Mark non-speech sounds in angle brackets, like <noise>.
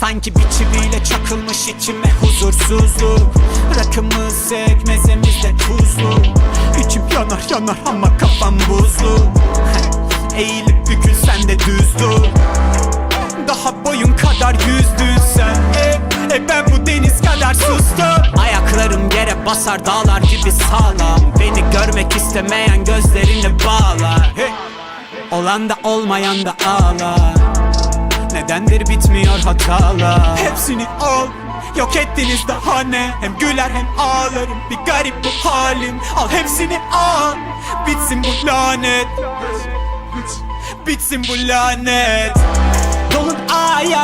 Sanki bir çiviyle çakılmış içime huzursuzluk. Rakımız sekmezemizde tuzlu. İçim yanar yanar ama kafam buzlu. <laughs> Eğilip bükülsen de düz dur Daha boyun kadar yüzdün sen. E, e ben bu deniz kadar sustum. Ayaklarım yere basar dağlar gibi sağlam. Beni görmek istemeyen gözlerini bağlar. Olan da olmayan da ağlar Nedendir bitmiyor hatalar? Hepsini al. Yok ettiniz daha ne? Hem güler hem ağlarım. Bir garip bu halim. Al hepsini al. Bitsin bu lanet. Bitsin bu lanet. Dolun ay